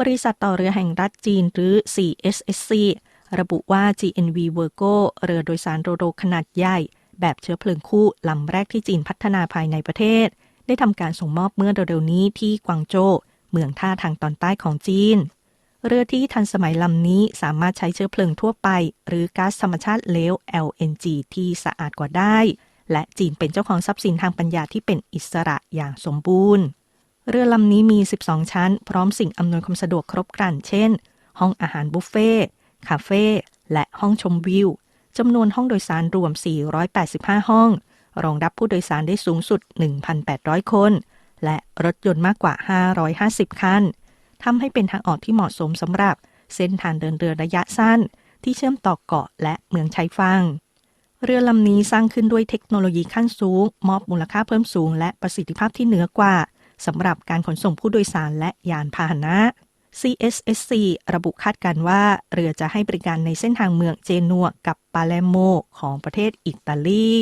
บริษัทต่อเรือแห่งรัฐจีนหรือ CSSC ระบุว่า GNV Virgo เรือโดยสารโรโรขนาดใหญ่ แบบเชื้อเพลิงคู่ลำแรกที่จีนพัฒนาภายในประเทศ ได้ทำการส่งมอบเมื่อเร็วๆนี้ที่กวางโจวเมืองท่าทางตอนใต้ของจีน เรือที่ทันสมัยลำนี้สามารถใช้เชื้อเพลิงทั่วไป หรือก๊าซธรรมชาติเลว LNG ที่สะอาดกว่าได้ และจีนเป็นเจ้าของทรัพย์สินทางปัญญาที่เป็นอิสระอย่างสมบูรณ์ เรือลำนี้มี 12 ชั้น พร้อมสิ่งอำนวยความสะดวกครบครัน เช่น ห้องอาหารบุฟเฟ่คาเฟ่และห้องชมวิวจำนวนห้องโดยสารรวม 485 ห้อง รองรับผู้โดยสารได้สูงสุด 1,800 คน และรถยนต์มากกว่า 550 คันทำให้เป็นทางออกที่เหมาะสมสำหรับเส้นทางเดินเรือระยะสั้น ที่เชื่อมต่อเกาะและเมืองชายฝั่งเรือลำนี้สร้างขึ้นด้วยเทคโนโลยีขั้นสูง มอบมูลค่าเพิ่มสูง และประสิทธิภาพที่เหนือกว่า สำหรับการขนส่งผู้โดยสารและยานพาหนะ CSSC ระบุคาดการว่า เรือจะให้บริการในเส้นทางเมืองเจนัวกับปาเลโมของประเทศอิตาลี